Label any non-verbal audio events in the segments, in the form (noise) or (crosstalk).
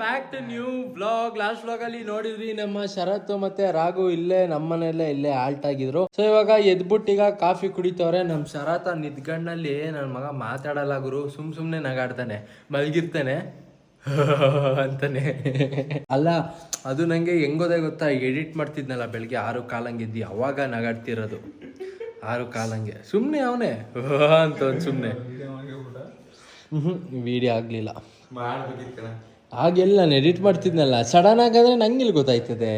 Back to new vlog last vlog ಅಲ್ಲಿ ನೋಡಿದ್ರಿ ನಮ್ಮ ಶರತ್ ಮತ್ತೆ ರಾಘು ಇಲ್ಲೇ ನಮ್ಮನೆಲ್ಲೇ ಇಲ್ಲೇ ಆಲ್ಟ್ ಆಗಿದ್ರು. ಸೊ ಇವಾಗ ಎದ್ಬಿಟ್ಟು ಈಗ ಕಾಫಿ ಕುಡಿತವ್ರೆ. ನಮ್ ಶರತ್ ನಿದ್ಗಣ್ಣಲ್ಲಿ ನನ್ನ ಮಗ ಮಾತಾಡಲ್ಲ ಗುರು. ಸುಮ್ ಸುಮ್ನೆ ನಗಾಡ್ತಾನೆ. ಮಲಗಿರ್ತಾನೆ. (laughs) ಅಂತಾನೆ. ಅಲ್ಲ ಅದು ನಂಗೆ ಹೆಂಗೋದೇ ಗೊತ್ತಾ? ಎಡಿಟ್ ಮಾಡ್ತಿದ್ನಲ್ಲ ಬೆಳಿಗ್ಗೆ ಆರು ಕಾಲಂಗೆ ಎದ್ದು ಅವಾಗ ನಗಾಡ್ತಿರೋದು. ಆರು ಕಾಲಂಗೆ ಸುಮ್ಮನೆ ಅವನೇ. (laughs) ಅಂತ ಸುಮ್ಮನೆ ಹ್ಞೂ ವಿಡಿಯೋ ಆಗಲಿಲ್ಲ. ಹಾಗೆಲ್ಲ ನಾನು ಎಡಿಟ್ ಮಾಡ್ತಿದ್ನಲ್ಲ. ಸಡನ್ ಆಗಾದ್ರೆ ನಂಗಿಲ್ಲಿ ಗೊತ್ತಾಯ್ತದೆ?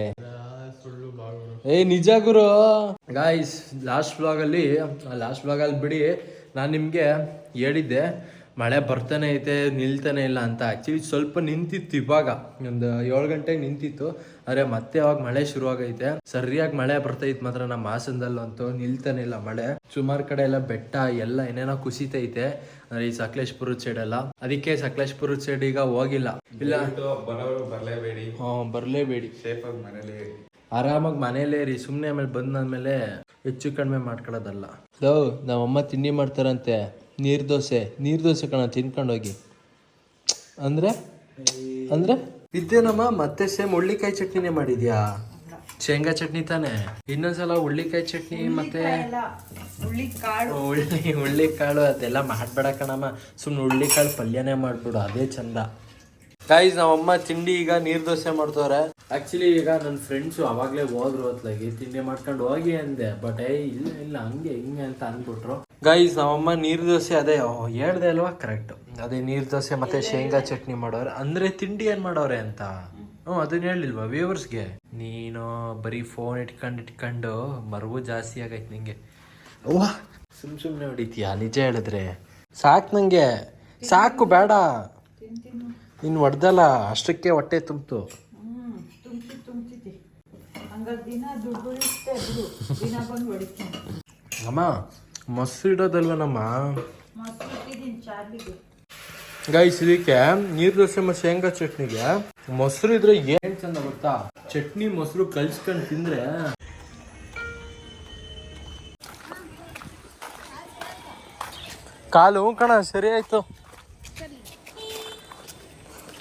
ಏ, ನಿಜ ಗುರು. ಗಾಯ್ಸ್ ಲಾಸ್ಟ್ ಬ್ಲಾಗಲ್ಲಿ ಲಾಸ್ಟ್ ಬ್ಲಾಗಲ್ಲಿ ಬಿಡಿ, ನಾನು ನಿಮಗೆ ಹೇಳಿದ್ದೆ. ಮಳೆ ಬರ್ತಾನೆ ಐತೆ ನಿಲ್ತಾನೆ ಇಲ್ಲ ಅಂತ ಆ್ಯಕ್ಚುಲಿ ಸ್ವಲ್ಪ ನಿಂತಿತ್ತು ಇವಾಗ. ಒಂದು ಏಳು ಗಂಟೆಗೆ ನಿಂತಿತ್ತು. ಅರೆ ಮತ್ತೆ ಅವಾಗ ಮಳೆ ಶುರುವಾಗೈತೆ. ಸರಿಯಾಗಿ ಮಳೆ ಬರ್ತೈತೆ ಮಾತ್ರ ನಮ್ಮ ಹಾಸನದಲ್ಲಂತೂ ನಿಲ್ತಾನೆ ಇಲ್ಲ ಮಳೆ. ಸುಮಾರು ಕಡೆ ಎಲ್ಲ ಬೆಟ್ಟ ಎಲ್ಲ ಏನೇನೋ ಕುಸಿತೈತೆ. ಅಂದ್ರೆ ಈ ಸಕಲೇಶ್ಪುರದ ಸೈಡ್ ಎಲ್ಲ. ಅದಕ್ಕೆ ಸಕಲೇಶ್ಪುರದ ಸೈಡ್ ಈಗ ಹೋಗಿಲ್ಲ. ಇಲ್ಲ. ಬರಲೇಬೇಡಿ. ಹ್ಮ್ ಬರಲೇಬೇಡಿ. ಸೇಫಾಗಿ ಮನೇಲಿ ಆರಾಮಾಗಿ ಮನೇಲೇ ರೀ ಸುಮ್ಮನೆ ಆಮೇಲೆ ಬಂದಾದ್ಮೇಲೆ ಹೆಚ್ಚು ಕಡಿಮೆ ಮಾಡ್ಕೊಳ್ಳೋದಲ್ಲ. ಹೌದು ನಮ್ಮಮ್ಮ ತಿಂಡಿ ಮಾಡ್ತಾರಂತೆ. ನೀರು ದೋಸೆ ನೀರು ದೋಸೆ ಕಣ ತಿನ್ಕೊಂಡು ಹೋಗಿ ಅಂದ್ರೆ? ಅಂದ್ರೆ? ಇದ್ದೇನಮ್ಮ ಮತ್ತೆ ಸೇಮ್ ಉಳ್ಳಿಕಾಯಿ ಚಟ್ನಿನೇ ಮಾಡಿದ್ಯಾ? ಶೇಂಗಾ ಚಟ್ನಿ ತಾನೆ? ಇನ್ನೊಂದ್ಸಲ ಉಳ್ಳಿಕಾಯಿ ಚಟ್ನಿ ಮತ್ತೆ ಉಳ್ಳಿ ಕಾಳು ಹುಳ್ಳಿ ಅದೆಲ್ಲ ಮಾಡ್ಬೇಡ ಕಣಮ್ಮ. ಸುಮ್ಮನೆ ಉಳ್ಳಿ ಕಾಳು ಪಲ್ಯನೇ ಮಾಡ್ಬಿಡು ಅದೇ ಚಂದ. ಗಾಯ್ಸ್ ನಮ್ಮಮ್ಮ ತಿಂಡಿ ಈಗ ನೀರ್ ದೋಸೆ ಮಾಡ್ತವ್ರೆ. ಆಕ್ಚುಲಿ ಈಗ ನನ್ನ ಫ್ರೆಂಡ್ಸು ಅವಾಗ್ಲೇ ಹೋದ್ರು ಹೊತ್ಲಾಗಿ ತಿಂಡಿ ಮಾಡ್ಕೊಂಡು ಹೋಗಿ ಅಂದೆ ಬಟ್ ಏ ಇಲ್ಲ ಇಲ್ಲ ಹಂಗೆ ಹಿಂಗೆ ಅಂತ ಅಂದ್ಬಿಟ್ರು. ಗೈಸ್ ನಮ್ಮಮ್ಮ ನೀರು ದೋಸೆ ಅದೇ ಹೇಳ್ದೆ ಅಲ್ವಾ? ಕರೆಕ್ಟ್ ಅದೇ ನೀರು ದೋಸೆ ಮತ್ತೆ ಶೇಂಗಾ ಚಟ್ನಿ ಮಾಡೋರೆ. ಅಂದ್ರೆ ತಿಂಡಿ ಏನ್ ಮಾಡೋರೆ ಅಂತ? ಹ್ಞೂ ಅದನ್ನ ಹೇಳಿಲ್ವಾ ವ್ಯೂವರ್ಸ್ಗೆ ನೀನು ಬರೀ ಫೋನ್ ಇಟ್ಕೊಂಡು ಇಟ್ಕೊಂಡು ಮರವು ಜಾಸ್ತಿ ಆಗೈತೆ ನಿಂಗೆ. ಅವ್ವ ಸುಮ್ ಸುಮ್ಮನೆ ಹೊಡಿತೀಯಾ? ನಿಜ ಹೇಳಿದ್ರೆ. ಸಾಕು ನಂಗೆ. ಸಾಕು ಬೇಡ. ನೀನು ಹೊಡೆದಲ್ಲ ಅಷ್ಟಕ್ಕೆ ಹೊಟ್ಟೆ ತುಂಬಿತು. ಅಮ್ಮ ಮೊಸರು ಇಡೋದಲ್ವ ನಮ್ಮ ಗೈಸ್ ಇದಕ್ಕೆ ನೀರು ದೋಸೆ ಮತ್ತು ಶೇಂಗಾ ಚಟ್ನಿಗೆ. ಮೊಸರು ಇದ್ರೆ ಏನ್ ಚಂದ ಗೊತ್ತಾ? ಚಟ್ನಿ ಮೊಸರು ಕಲ್ಸ್ಕೊಂಡು ತಿಂದ್ರೆ ಕಾಲು ಕಣ ಸರಿ ಆಯ್ತು.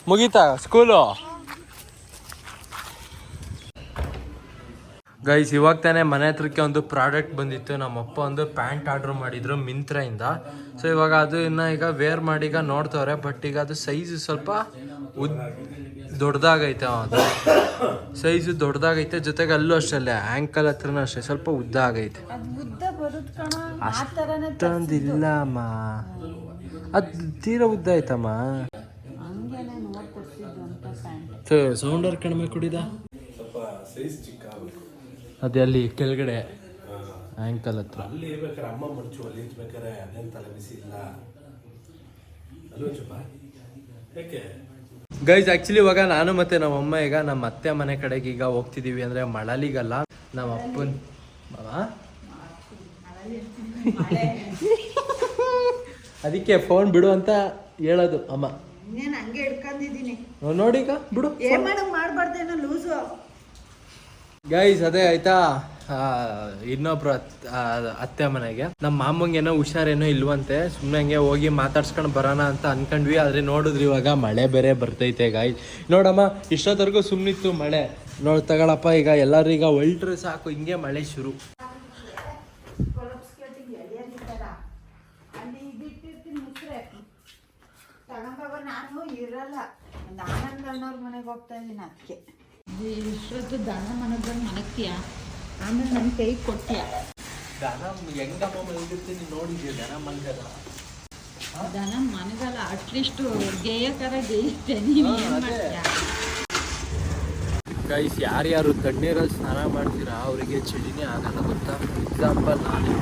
ಮುಗೀತಾ ಸ್ಕೂಲು ಗೈಸ್ ಇವಾಗ ತಾನೇ ಮನೆ ಹತ್ರಕ್ಕೆ ಒಂದು ಪ್ರಾಡಕ್ಟ್ ಬಂದಿತ್ತು. ನಮ್ಮ ಅಪ್ಪ ಒಂದು ಪ್ಯಾಂಟ್ ಆರ್ಡರ್ ಮಾಡಿದ್ರು ಮಿಂತ್ರೆಯಿಂದ ಸೊ ಇವಾಗ ಅದು ಇನ್ನ ಈಗ ವೇರ್ ಮಾಡಿ ಈಗ ನೋಡ್ತವ್ರೆ ಬಟ್ ಈಗ ಅದು ಸೈಜ್ ಸ್ವಲ್ಪ ಉದ್ ದೊಡ್ಡದಾಗೈತೆ ಅದು. ಸೈಜು ದೊಡ್ಡದಾಗೈತೆ ಜೊತೆಗೆ ಅಲ್ಲೂ ಅಷ್ಟೇ ಆ್ಯಂಕಲ್ ಹತ್ರನೂ ಅಷ್ಟೇ ಸ್ವಲ್ಪ ಉದ್ದ ಆಗೈತೆ ಅದು ಉದ್ದ ಬರುತ್ ಕಣ ಆ ಥರನೇ ಅಷ್ಟೊಂದಿಲ್ಲ ಅಮ್ಮ ಅದು ತೀರಾ ಉದ್ದ ಆಯ್ತಮ್ಮ. ಸೌಂಡರ್ ಕಡಿಮೆ ಕುಡಿದ ಸ್ವಲ್ಪ ಸೈಜ್ ಚಿಕ್ಕ ಆಗ್ಬೇಕು ಅದೇ ಅಲ್ಲಿ ಕೆಳಗಡೆ ಆ್ಯಂಕಲ್ ಹತ್ರ. ಅಲ್ಲಿ ಇರ್ಬೇಕಾರೆ ಅಮ್ಮ ಮಡಚು ಅಲ್ಲಿ ಇರ್ಬೇಕಾರೆ ಅದೇನು ತಲೆ ಬಿಸಿ ಇಲ್ಲ. ಅಲ್ವ ಚುಪ್ಪ ಯಾಕೆ? ಗೈಸ್ ಆಕ್ಚುಲಿ ಇವಾಗ ನಾನು ಮತ್ತೆ ನಮ್ಮ ಅಮ್ಮ ಈಗ ನಮ್ಮ ಅತ್ತೆ ಮನೆ ಕಡೆಗೆ ಈಗ ಹೋಗ್ತಿದೀವಿ ಅಂದ್ರೆ ಮಳಲಿಗಲ್ಲ. ನಮ್ಮ ಅಪ್ಪನ ಮಾವ? ಅದಕ್ಕೆ ಫೋನ್ ಬಿಡು ಅಂತ ಹೇಳೋದು ಅಮ್ಮ. ನೋಡಿ ಹಂಗೆ ಹಿಡ್ಕೊಂಡಿದ್ದೀನಿ. ನಾವ್ ನೋಡೀಗ ಬಿಡು. ಮಾಡ್ಬಾರ್ದೇನೋ ಲೂಸು. ಗೈಸ್ ಅದೇ ಆಯ್ತಾ? ಇನ್ನೊಬ್ರು ಅತ್- ಅತ್ತೆ ಮನೆಗೆ. ನಮ್ಮ ಮಾಮಂಗೇನೋ ಹುಷಾರೇನೋ ಇಲ್ವಂತೆ ಸುಮ್ಮನೆ ಹಂಗೆ ಹೋಗಿ ಮಾತಾಡ್ಸ್ಕೊಂಡು ಬರೋಣ ಅಂತ ಅನ್ಕೊಂಡ್ವಿ. ಆದ್ರೆ ನೋಡಿದ್ರಿ ಇವಾಗ ಮಳೆ ಬೇರೆ ಬರ್ತೈತೆ ಗಾಯ್ ನೋಡಮ್ಮ ಇಷ್ಟೊತ್ತವರೆಗೂ ಸುಮ್ಮನಿತ್ತು ಮಳೆ. ನೋಡ್, ತಗೊಳಪ್ಪ, ಈಗ ಎಲ್ಲರೂ ಈಗ ಹೊಲ್ಟ್ರೆ ಸಾಕು, ಹಿಂಗೆ ಮಳೆ ಶುರು. ನಾನು ಇರಲ್ಲ. ಮನೆಗೆ ಹೋಗ್ತಾ ಅದಕ್ಕೆ. ಇಷ್ಟೊತ್ತು ದನ ಮಲಗ್ತೀಯ ಆಮೇಲೆ ನನ್ನ ಕೈ ಕೊಟ್ಟಿಯ ದನ ಹೆಂಗಮ್ಮ ಮಲಗಿರ್ತೀನಿ ನೋಡಿದ್ಯಾ ದನ ಮಲಗಲ್ಲ ದನ ಮನೆಗಲ್ಲ ಅಟ್ಲೀಸ್ಟ್ ಗೇಯಕರ ಗೇಯಿಸ್ತೆ ನೀವು ಅದೇ. ಗೈಸ್ ಯಾರ್ಯಾರು ತಣ್ಣೀರಲ್ಲಿ ಸ್ನಾನ ಮಾಡ್ತೀರಾ ಅವರಿಗೆ ಚಳಿನೇ ಆಗಲ್ಲ ಗೊತ್ತಾ? ಎಕ್ಸಾಂಪಲ್ ನಾನು.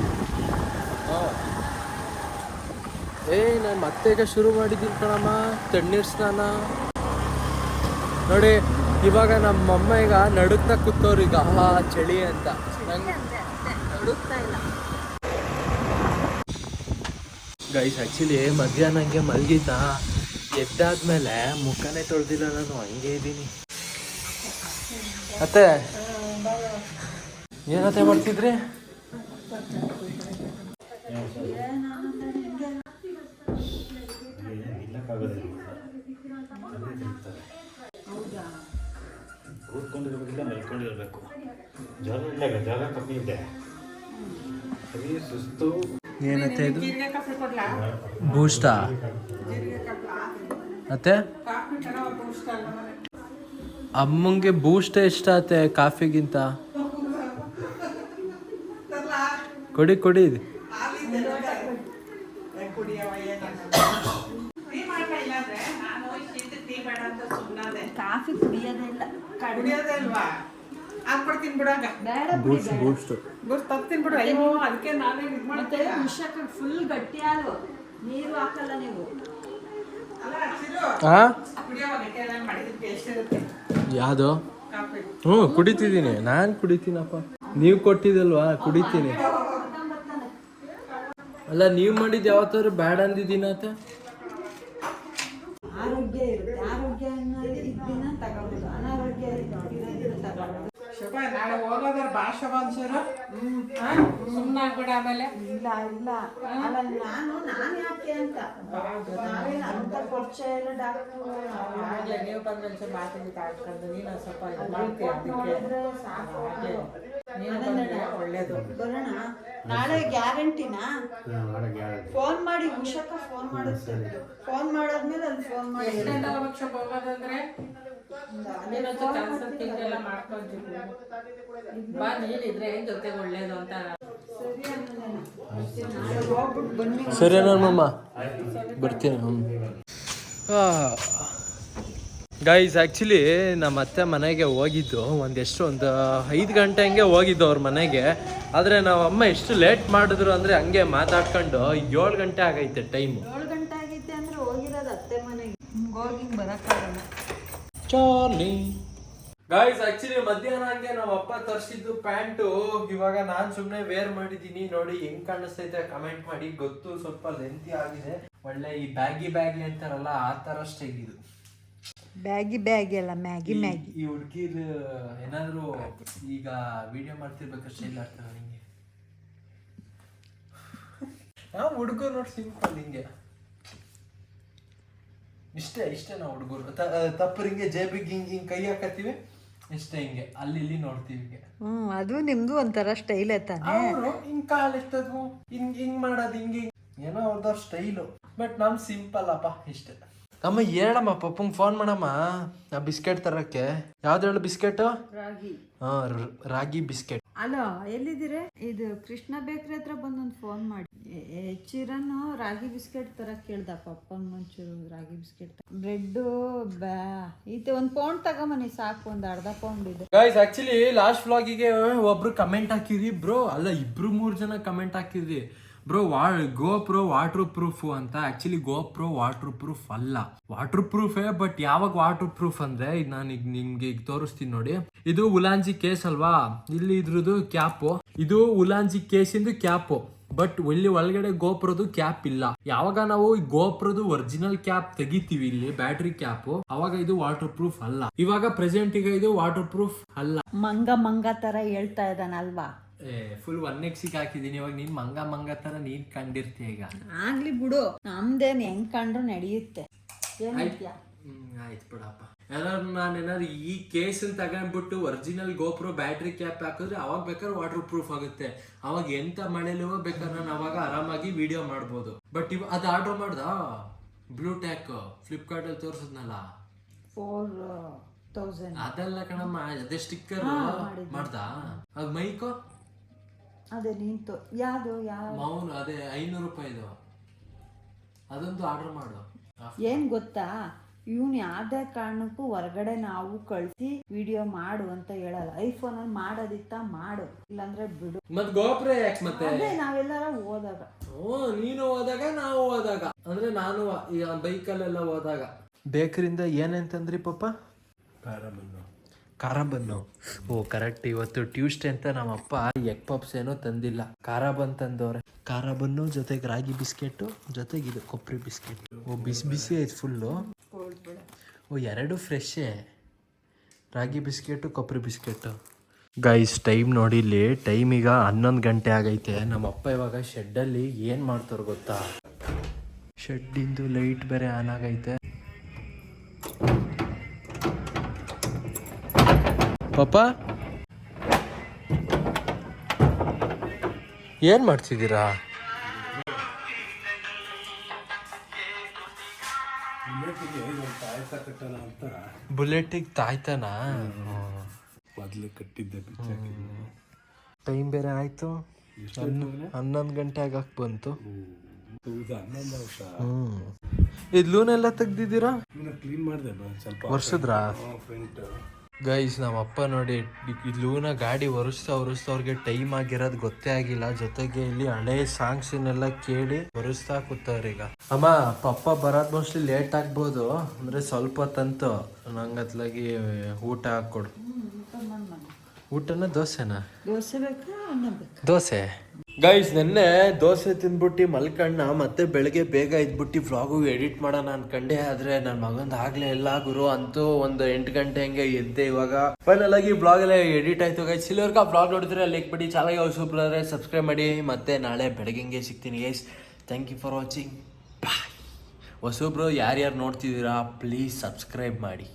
ಏ ನಾನು ಮತ್ತೆ ಈಗ ಶುರು ಮಾಡಿದ್ದೀನಿ ಕಣಮ್ಮ ತಣ್ಣೀರು ಸ್ನಾನ. ನೋಡಿ ಇವಾಗ ನಮ್ಮಮ್ಮ ಈಗ ನಡುಕ್ತಾ ಕೂತವ್ರು ಈಗ ಆ ಚಳಿ ಅಂತ. ನಂಗೆ ಗೈಸ್ ಆ್ಯಕ್ಚುಲಿ ಮಧ್ಯಾಹ್ನಂಗೆ ಮಲಗಿದ್ದ. ಎದ್ದಾದ್ಮೇಲೆ ಮುಖನೇ ತೊಳೆದಿಲ್ಲ ನಾನು ಹಂಗೆ ಇದ್ದೀನಿ. ಅತ್ತೆ ಏನತ್ತೆ ಮಾಡ್ತಿದ್ರಿ? ಮಲ್ಕೊಂಡಿರ್ಬೇಕಿಲ್ಲ ಮಲ್ಕೊಂಡಿರ್ಬೇಕು. ಜ್ವರ ಇಲ್ಲ ಜ್ವರ ಕಮ್ಮಿ ಇದೆ. ಸರಿ ಸುಸ್ತು. ಏನತ್ತೆ ಇದು? ಬೂಸ್ಟಾ. ಮತ್ತೆ? ಅಮ್ಮಂಗೆ ಬೂಸ್ಟ್ ಇಷ್ಟ ಆತೆ ಕಾಫಿಗಿಂತ. ಕೊಡಿ ಕೊಡಿ. ಕಾಫಿ ಕುಡಿಯೋದೇ ಇಲ್ಲ. ಕುಡಿಯೋದೇ ಅಲ್ವಾ? ಹಾಕ್ಬಿಡ್ತೀನಿ ಬಿಡಾಗ ಬೇಡ ಬೂಸ್ಟ್ ಬೂಸ್ಟ್ ಗುಡ್ ತಗ್ತೀನಿ ಬಿಡು. ಅಯ್ಯೋ ಅದಕ್ಕೆ ನಾನೇ ಇದು ಮತ್ತೆ ಮಾಡ್ತೇನೆ ಫುಲ್ ಗಟ್ಟಿ ಹಾಲು ನೀರು ಹಾಕಲ್ಲ ನೀವು. ಯಾವುದು? ಕಾಫಿ ಹ್ಞೂ ಕುಡಿತಿದ್ದೀನಿ. ನಾನು ಕುಡಿತೀನಪ್ಪ. ನೀವು ಕೊಟ್ಟಿದ್ದಲ್ವಾ? ಕುಡಿತೀನಿ. ಅಲ್ಲ ನೀವು ಮಾಡಿದ್ದು ಯಾವತ್ತಾದ್ರು ಬ್ಯಾಡ್ ಅಂದಿದ್ದೀನತ್ತ ಹೋಗೋದ್ರ ಬಾ ಶುಭ ಅನ್ಸರು ಸುಮ್ಮನೆ ಆಗ್ಬಿಡ ಆಮೇಲೆ. ಇಲ್ಲ ಇಲ್ಲ. ಅಲ್ಲ ನಾನು ನಾನು ಯಾಕೆ ಅಂತ. ನಾವೇನು ಅಂತ ಪರಿಚಯ ಇಲ್ಲ ಡಾಕ್ಟರ್. ನೀವು ಬಂದ ಮಾತಾಡಿ ಕಾಡ್ಕೊಂಡು ನೀನು ಸ್ವಲ್ಪ ಇದು ಮಾಡ್ತೀಯ ಅದಕ್ಕೆ ನೀನು ಬಂದ್ರೆ ಒಳ್ಳೇದು. ಬರೋಣ. ನಾಳೆ ಗ್ಯಾರಂಟಿನಾ? ಫೋನ್ ಮಾಡಿ ಉಷಕ್ಕ ಫೋನ್ ಮಾಡುತ್ತೆ. ಫೋನ್ ಮಾಡಾದ್ಮೇಲೆ ಅಲ್ಲಿ ಫೋನ್ ಮಾಡಿ. ಎಷ್ಟು ಗಂಟೆ ಹೋಗೋದಂದ್ರೆ? ನೀನೊಂಚು ಕೆಲಸ ತಿಂಗಳೆಲ್ಲ ಮಾಡ್ಕೊಂತೀವಿ ಬಾ ನೀನಿದ್ರೆ ಏನ್ ಜೊತೆಗೆ ಒಳ್ಳೇದು ಅಂತ ಸರಿ ಮಮ್ಮ ಬರ್ತೀನಿ. ಗೈಸ್ ಆ್ಯಕ್ಚುಲಿ ನಮ್ಮ ಅತ್ತೆ ಮನೆಗೆ ಹೋಗಿದ್ದು. ಒಂದೆಷ್ಟು ಒಂದು ಐದು ಗಂಟೆ ಹಂಗೆ ಹೋಗಿದ್ದು ಅವ್ರ ಮನೆಗೆ. ಆದರೆ ನಾವು ಅಮ್ಮ ಎಷ್ಟು ಲೇಟ್ ಮಾಡಿದ್ರು ಅಂದರೆ ಹಂಗೆ ಮಾತಾಡ್ಕೊಂಡು ಏಳು ಗಂಟೆ ಆಗೈತೆ ಟೈಮು ಏಳು ಗಂಟೆ ಆಗೈತೆ ಅಂದ್ರೆ ಹೋಗಿರೋದು ಅತ್ತೆ ಮನೆಗೆ. ಹಿಂಗ್ ಬರಕ್ಕಾಗಲ್ಲ ಚಾರ್ಲಿ ಗಾಯ್ಸ್ ಆಕ್ಚುಲಿ ಮಧ್ಯಾಹ್ನ ಹಂಗೆ ನಮ್ಮ ಅಪ್ಪ ತರಿಸಿದ್ದು ಪ್ಯಾಂಟು. ಇವಾಗ ನಾನು ಸುಮ್ಮನೆ ವೇರ್ ಮಾಡಿದ್ದೀನಿ. ನೋಡಿ ಹೆಂಗ್ ಕಾಣಿಸ್ತೈತೆ ಕಮೆಂಟ್ ಮಾಡಿ. ಗೊತ್ತು ಸ್ವಲ್ಪ ಲೆಂತಿ ಆಗಿದೆ. ಒಳ್ಳೆ ಈ ಬ್ಯಾಗಿ ಬ್ಯಾಗಿ ಅಂತಾರಲ್ಲ ಆ ಥರ ಸ್ಟೈಲ್ ಇದು. ಬ್ಯಾಗಿ ಬ್ಯಾಗಿ ಅಲ್ಲ ಮ್ಯಾಗಿ ಮ್ಯಾಗಿ ಈ ಹುಡ್ಗಿರ್ ಏನಾದರೂ ಈಗ ವಿಡಿಯೋ ಮಾಡ್ತಿರ್ಬೇಕು ಸ್ಟೈಲ್ ಆಗ್ತಾರೆ ಹಿಂಗೆ ನಾವು ಹುಡುಗರು ನೋಡಿ ಸಿಂಪಲ್ ಹಿಂಗೆ. ಇಷ್ಟೇ ಇಷ್ಟೇ ನಾವು ಹುಡುಗರು. ತಪ್ಪರಿಂಗೆ ಜೇಬಿಗೆ ಹಿಂಗೆ ಹಿಂಗೆ ಕೈ ಹಾಕತ್ತೀವಿ ಇಷ್ಟೇ ಹಿಂಗೆ. ಅಲ್ಲಿ ಇಲ್ಲಿ ನೋಡ್ತೀವಿ ಹಿಂಗೆ. ಹ್ಮ್ ಅದು ನಿಮ್ದು ಒಂಥರ ಸ್ಟೈಲ್ ತಾನೆ. ಅವರು ಹಿಂಗ್ ಕಾಲ್ ಎತ್ತದ್ವು ಹಿಂಗ್ ಹಿಂಗ್ ಮಾಡೋದು ಹಿಂಗ್ ಹಿಂಗ್. ಏನೋ ಅವ್ರದವ್ರ ಸ್ಟೈಲು ಬಟ್ ನಮ್ ಸಿಂಪಲ್ ಅಪ್ಪ ಇಷ್ಟೇ. ಅಮ್ಮ ಹೇಳಮ್ಮ ಪಪ್ಪಂಗ್ ಫೋನ್ ಮಾಡಮ್ಮ. ಆ ಬಿಸ್ಕೆಟ್ ತರಕ್ಕೆ. ಯಾವ್ದು ಹೇಳು ಬಿಸ್ಕೆಟ್? ರಾಗಿ. ಹಾ ರಾಗಿ ಬಿಸ್ಕೆಟ್. ಅಲೋ, ಎಲ್ಲಿದ್ದೀರಾ? ಇದು ಕೃಷ್ಣ ಬೇಕ್ರಿ ಹತ್ರ ಬಂದೊಂದು ಫೋನ್ ಮಾಡಿ. ಚಿರನು ರಾಗಿ ಬಿಸ್ಕೆಟ್ ತರ ಕೇಳ್ದ ಪಪ್ಪನ್ ಒಂಚೂರು ರಾಗಿ ಬಿಸ್ಕೆಟ್ ಬ್ರೆಡ್ಡು ಬ್ಯಾ ಈತೆ ಒಂದು ಪೌಂಡ್ ತಗೊಂಬನಿ ಸಾಕು, ಒಂದು ಅರ್ಧ ಪೌಂಡ್ ಇದೆ. ಗೈಸ್ ಆಕ್ಚುಲಿ ಲಾಸ್ಟ್ ವ್ಲಾಗಿಗೆ ಒಬ್ರು ಕಮೆಂಟ್ ಹಾಕಿರಿ ಬ್ರೋ ಅಲ್ಲ, ಇಬ್ರು ಮೂರ್ ಜನ ಕಮೆಂಟ್ ಹಾಕಿದ್ರಿ. ಬ್ರೋ ವಾ ಗೋ ಪ್ರೋ ವಾಟರ್ ಪ್ರೂಫ್ ಅಂತ actually GoPro waterproof ಅಲ್ಲ. ವಾಟರ್ ಪ್ರೂಫೇ ಬಟ್ ಯಾವಾಗ ವಾಟರ್ ಪ್ರೂಫ್ ಅಂದ್ರೆ, ಇದು ನಾನು ಈಗ ನಿಮ್ಗೆ ಈಗ ತೋರಿಸ್ತೀನಿ ನೋಡಿ. ಇದು ಉಲಾಂಜಿ ಕೇಸ್ ಅಲ್ವಾ? ಇಲ್ಲಿ ಇದ್ರದ್ದು ಕ್ಯಾಪು. ಇದು ಉಲಾಂಜಿ ಕೇಸಿಂದು ಕ್ಯಾಪು. ಬಟ್ ಇಲ್ಲಿ ಒಳಗಡೆ ಗೋಪ್ರದು ಕ್ಯಾಪ್ ಇಲ್ಲ. ಯಾವಾಗ ನಾವು ಈ ಗೋಪ್ರದು ಒರಿಜಿನಲ್ ಕ್ಯಾಪ್ ತೆಗಿತೀವಿ ಇಲ್ಲಿ ಬ್ಯಾಟ್ರಿ ಕ್ಯಾಪ್, ಅವಾಗ ಇದು ವಾಟರ್ ಪ್ರೂಫ್ ಅಲ್ಲ. ಇವಾಗ ಪ್ರೆಸೆಂಟ್ ಈಗ ಇದು ವಾಟರ್ ಪ್ರೂಫ್ ಅಲ್ಲ. ಮಂಗ ಮಂಗ ತರ ಹೇಳ್ತಾ ಇದ್ದಾನಲ್ವಾ? ಫುಲ್ ಒನ್ ಎಕ್ಸಿಗೆ ಹಾಕಿದೀನಿ ಇವಾಗ ನೀನ್ ಮಂಗ ಮಂಗ ತರ ನೀನ್ ಕಂಡಿರ್ತೀಯ ಈಗ. ಆಗ್ಲಿ ಬಿಡು. ನಮ್ದೇನ್ ಹೆಂಗ್ ಕಂಡ್ರು ನಡೆಯುತ್ತೆ. ಹ್ಮ್ ಆಯ್ತು ಬಿಡಪ್ಪ. ಏನಾದ್ರು ನಾನು ಏನಾದ್ರು ಈ ಕೇಸ್ ತಗೊಂಡ್ಬಿಟ್ಟು ಒರಿಜಿನಲ್ ಗೋಪ್ರೋ ಬ್ಯಾಟ್ರಿ ಕ್ಯಾಪ್ ಹಾಕಿದ್ರೆ ಅವಾಗ ಬೇಕಾದ್ರೆ ವಾಟರ್ ಪ್ರೂಫ್ ಆಗುತ್ತೆ. ಅವಾಗ ಎಂತ ಮಳೆಲೂ ಬೇಕಾದ್ರೆ ನಾನು ಅವಾಗ ಆರಾಮಾಗಿ ವಿಡಿಯೋ ಮಾಡ್ಬೋದು. ಬಟ್ ಇವ್ ಅದು ಆರ್ಡರ್ ಮಾಡ್ದ? ಬ್ಲೂ ಟ್ಯಾಕ್ ಫ್ಲಿಪ್ಕಾರ್ಟ್ ಅಲ್ಲಿ ತೋರಿಸಿದ್ನಲ್ಲ. ಫೋರ್ ತೌಸಂಡ್ ಅದೆಲ್ಲ ಕಣಮ್ಮ ಅದೇ ಸ್ಟಿಕ್ಕರ್ ಮಾಡ್ದ? ಅದ್ ಮೈಕೋ ಅದೇ ನಿಂತು ಯಾವುದು ಯಾವ ಮೌನ ಅದೇ ಐನೂರು ರೂಪಾಯಿದು ಅದೊಂದು ಆರ್ಡರ್ ಮಾಡು. ಏನ್ ಗೊತ್ತಾ? ಇವನು ಯಾವ್ದೇ ಕಾರಣಕ್ಕೂ ಹೊರಗಡೆ ನಾವು ಕಳ್ಸಿ ವಿಡಿಯೋ ಮಾಡು ಅಂತ ಹೇಳಲ್ಲ. ಐಫೋನ್ ಅಲ್ಲಿ ಮಾಡೋದಿತ್ತ ಮಾಡು. ಇಲ್ಲಾಂದ್ರೆ ಬಿಡು. ಮತ್ ಗೋಪುರ ಯಾಕೆ ಮತ್ತೆ? ಅದೇ ನಾವೆಲ್ಲರ ಹೋದಾಗ. ಓ ನೀನು ಹೋದಾಗ ನಾವು ಹೋದಾಗ. ಅಂದ್ರೆ ನಾನು ಈ ಬೈಕಲ್ಲೆಲ್ಲ ಹೋದಾಗ. ಬೇಕರಿಂದ ಏನಂತಂದ್ರಿ ಪಪ್ಪ? ಪ್ಯಾರಮನ್ನು. ಖಾರ ಬನ್ನು ಓ ಕರೆಕ್ಟ್ ಇವತ್ತು ಟ್ಯೂಸ್ಡೇ ಅಂತ ನಮ್ಮ ಅಪ್ಪ ಎಗ್ ಪಪ್ಸ್ ಏನೋ ತಂದಿಲ್ಲ. ಖಾರ ಬನ್ ತಂದವ್ರೆ. ಖಾರ ಬನ್ನು ಜೊತೆಗೆ ರಾಗಿ ಬಿಸ್ಕೆಟ್ ಜೊತೆಗೆ ಇದು ಕೊಬ್ಬರಿ ಬಿಸ್ಕೆಟ್. ಓ ಬಿಸಿ ಬಿಸಿ ಐತೆ ಫುಲ್ಲು ಓ ಎರಡು ಫ್ರೆಶ್ಶೇ ರಾಗಿ ಬಿಸ್ಕೆಟು ಕೊಬ್ಬರಿ ಬಿಸ್ಕೆಟು. ಗೈಸ್ ಟೈಮ್ ನೋಡಿ ಇಲ್ಲಿ ಟೈಮ್ ಈಗ ಹನ್ನೊಂದು ಗಂಟೆ ಆಗೈತೆ. ನಮ್ಮ ಅಪ್ಪ ಇವಾಗ ಶೆಡ್ಡಲ್ಲಿ ಏನು ಮಾಡ್ತಾರೆ ಗೊತ್ತಾ? ಶೆಡ್ಡಿಂದು ಲೈಟ್ ಬೇರೆ ಆನ್ ಆಗೈತೆ. ಪಾಪ. ಏನು ಮಾಡ್ತಿದ್ದೀರಾ? ಬುಲೆಟಿಗೆ ತಾಯ್ತಾನ? ಮೊದಲೇ ಕಟ್ಟಿದ್ದೆ ಟೈಮ್ ಬೇರೆ ಆಯ್ತು. ಹನ್ನೊಂದು ಗಂಟೆ ಆಗಕ್ ಬಂತು. ಹೌದಾ ಹನ್ನೊಂದು ಎಲ್ಲ ಇದು ಲೂನೆಲ್ಲ ತೆಗ್ದಿದ್ದೀರಾ? ಕ್ಲೀನ್ ಮಾಡಿದೆ ಸ್ವಲ್ಪ ವರ್ಷದ್ರಾ? ಗೈಸ್ ನಮ್ಮ ಅಪ್ಪ ನೋಡಿ ಲೂನ ಗಾಡಿ ಒರೆಸ್ತಾ ಒರೆಸ್ತಾ ಅವ್ರಿಗೆ ಟೈಮ್ ಆಗಿರೋದು ಗೊತ್ತೇ ಆಗಿಲ್ಲ. ಜೊತೆಗೆ ಇಲ್ಲಿ ಹಳೆ ಸಾಂಗ್ಸ್ನೆಲ್ಲ ಕೇಳಿ ಒರೆಸ್ತಾ ಕೂತವ್ರೆ ಈಗ. ಅಮ್ಮ ಪಪ್ಪ ಬರೋದ್ ಮೋಸ್ಟ್ಲಿ ಲೇಟ್ ಆಗ್ಬೋದು. ಅಂದ್ರೆ ಸ್ವಲ್ಪ ತಂತು ನಂಗತ್ಲಾಗಿ ಊಟ ಹಾಕ್ಕೊಡು. ಊಟನ ದೋಸೆನಾ? ದೋಸೆ? ಗೈಸ್ ನೆನ್ನೆ ದೋಸೆ ತಿಂದ್ಬಿಟ್ಟು ಮಲ್ಕಣ್ಣ ಮತ್ತೆ ಬೆಳಗ್ಗೆ ಬೇಗ ಇದ್ಬಿಟ್ಟು ವ್ಲಾಗು ಎಡಿಟ್ ಮಾಡೋಣ ಅನ್ಕಂಡೆ, ಆದ್ರೆ ನನ್ನ ಮಗಂದು ಆಗ್ಲೇ ಇಲ್ಲ ಗುರು. ಅಂತೂ ಒಂದು ಎಂಟು ಗಂಟೆ ಹಂಗೆ ಎದ್ದೆ ಇವಾಗ. ಫೈನಲ್ ಆಗಿ ಬ್ಲಾಗ್ ಎಲ್ಲ ಎಡಿಟ್ ಆಯ್ತು ಗೈಸ್ ಇಲ್ಲಿವರೆಗೂ ಬ್ಲಾಗ್ ನೋಡಿದ್ರೆ ಲೈಕ್ ಬಿಡಿ ಚಾಲಾಗಿ ಆದ್ರೆ ಸಬ್ಸ್ಕ್ರೈಬ್ ಮಾಡಿ. ಮತ್ತೆ ನಾಳೆ ಬೆಳಗ್ಗೆ ಸಿಗ್ತೀನಿ guys thank you for watching bye ಹೊಸೊಬ್ರು ಯಾರ್ಯಾರು ನೋಡ್ತಿದ್ದೀರಾ ಪ್ಲೀಸ್ ಸಬ್ಸ್ಕ್ರೈಬ್ ಮಾಡಿ.